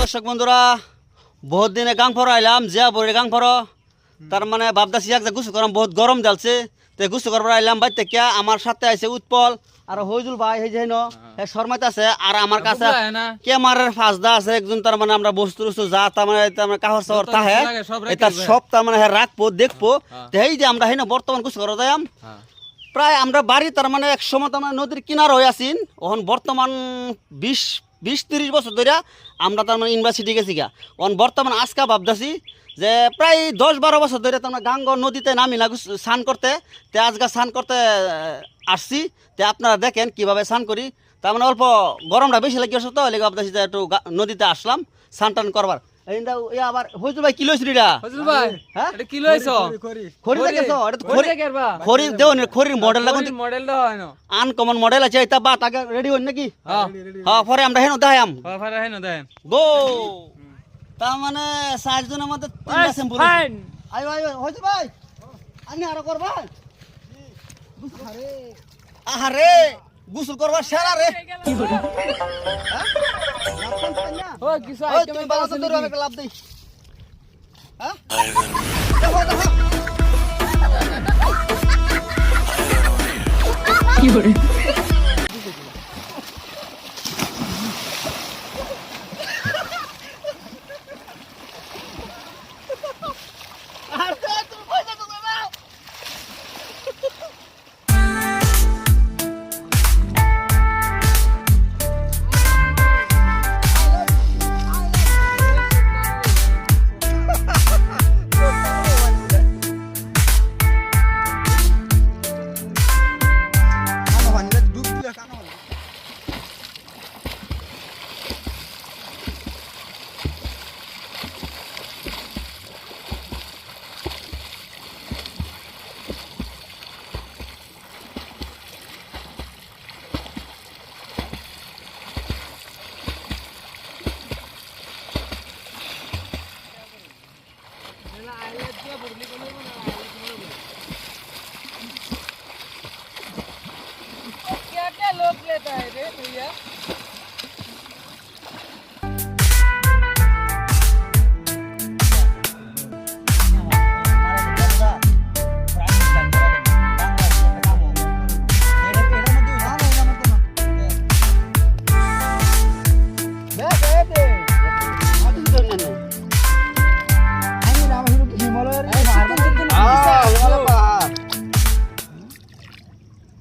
দর্শক বন্ধুরা বহুত দিনে গাং ফর আইলাম জিয়া বড়ি গাং ফর তার মানে বাপদাসি এক গুসু করাম বহুত গরম জ্বালছে। তে গুসু করবার আইলাম বাইর থেকে আমার সাথে আছে উৎপল আর হইজুল ভাই এই যে হে শর্মাইতে আছে আর আমার কাছে? কেমারের ফাঁসদা আছে একজন তার মানে আমরা বস্তু টস্তু যা তার মানে তার মানে কাহর শহর যত তাহে এটা সব তার মানে হে রাখব দেখব। তো এই যে আমরা হেন বর্তমান গুসু করা যাই হ্যাঁ। প্রায় আমরা বাড়ি, তার মানে এক সময় তার মানে নদীর কিনার হয়ে আছিন এখন বর্তমান বিশ বিশ তিরিশ বছর ধরে আমরা তার মানে ইউনিভার্সিটি গেছি গা। এখন বর্তমান আজকা ভাবতেছি যে প্রায় দশ বারো বছর ধরে তার মানে গাঙ্গ নদীতে নামি গোস- স্নান করতে। তে আজকে স্নান করতে আসছি। তে আপনারা দেখেন কীভাবে স্নান করি। তার মানে অল্প গরমটা বেশি লাগে আসতো তো লেগে ভাবতেছি যে একটু নদীতে আসলাম স্নান টান করবার। এই না, আবার হয়েছিল ভাই কিলো ছিড়িটা ফজল ভাই হ্যাঁ? এটা কি লইছো? খড়ি দেখেছ? এটা তো খড়ি খড়ি দেখেরবা খড়ি দেও মডেল লাগুন হয় না। আনকমন মডেল আছে এটা রেডি নাকি? হ্যাঁ। হ্যাঁ পরে আমরা হেন দেখাম ফারা না গো তার মানে চারজনের মধ্যে তিনটা ফাইন আই ভাই। আরও করবা। আহারে গোসল করবা সেরা রে? লাভ টানছেন না? ও কিছু আইটেম তুমি বাবা ধরো আমি লাভ দেই হ্যাঁ? কি